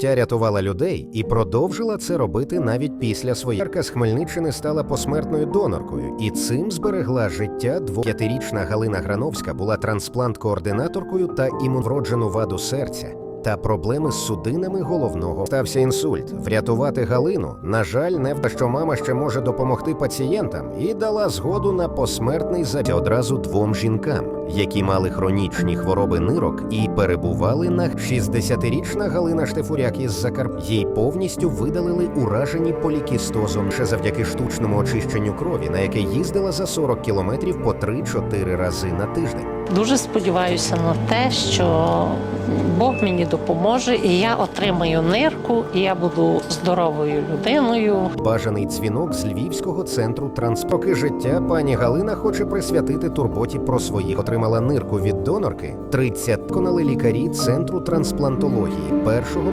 Тя рятувала людей і продовжила це робити навіть після своєї. З Хмельниччини стала посмертною доноркою, і цим зберегла життя двох. П'ятирічна Галина Грановська була трансплант-координаторкою та імунвроджену ваду серця. Та проблеми з судинами головного стався інсульт. Врятувати Галину, на жаль, не вда, що мама ще може допомогти пацієнтам, і дала згоду на посмертний забіг одразу двом жінкам, які мали хронічні хвороби нирок і перебували на 60-річна Галина Штефуряк із Закарп. Їй повністю видалили уражені полікістозом ще завдяки штучному очищенню крові, на яке їздила за 40 кілометрів по 3-4 рази на тиждень. Дуже сподіваюся на те, що Бог мені допоможе, і я отримаю нирку, і я буду здоровою людиною. Бажаний дзвінок з Львівського центру транспоки життя пані Галина хоче присвятити турботі про своїх. Отримала нирку від донорки. 30 конали лікарі центру трансплантології першого